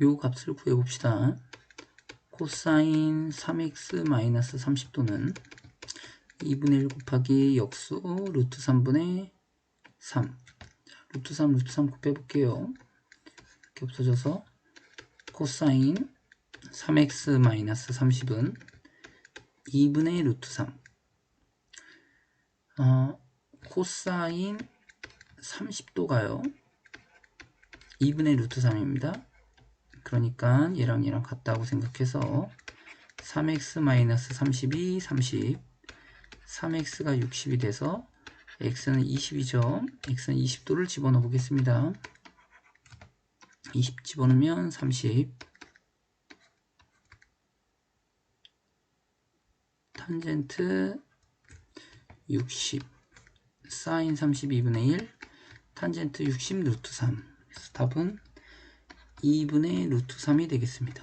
요 값을 구해봅시다. 코사인 3x-30도는 2분의 1 곱하기 역수 루트 3분의 3 루트 3 루트 3 곱해볼게요. 이렇게 없어져서 코사인 3x-30은 2분의 루트 3 어, 코사인 30도가요 2분의 루트 3입니다 그러니까 얘랑 얘랑 같다고 생각해서 3x-32 30 3x가 60이 돼서 x는 20이죠. x는 20도를 집어넣어 보겠습니다. 20 집어넣으면 30 탄젠트 60 사인 32분의 1 탄젠트 60 루트 3 그래서 답은 2분의 루트 3이 되겠습니다.